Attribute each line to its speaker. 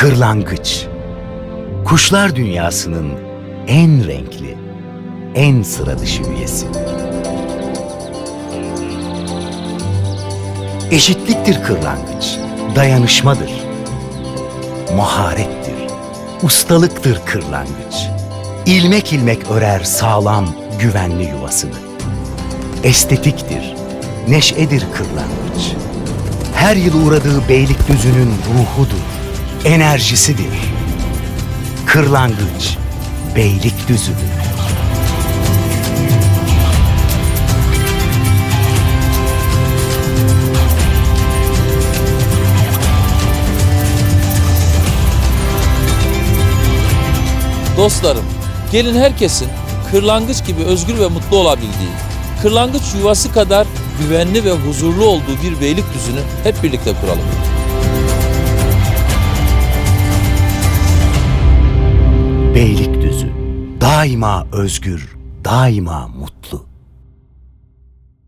Speaker 1: Kırlangıç. Kuşlar dünyasının en renkli, en sıra dışı üyesi. Eşitliktir kırlangıç, dayanışmadır. Maharettir, ustalıktır kırlangıç. İlmek ilmek örer sağlam, güvenli yuvasını. Estetiktir, neşedir kırlangıç. Her yıl uğradığı Beylikdüzü'nün ruhudur, enerjisidir. Kırlangıç, Beylikdüzü'dür.
Speaker 2: Dostlarım, gelin herkesin kırlangıç gibi özgür ve mutlu olabildiği, kırlangıç yuvası kadar güvenli ve huzurlu olduğu bir beylik düzünü hep birlikte kuralım.
Speaker 1: Daima özgür, daima mutlu.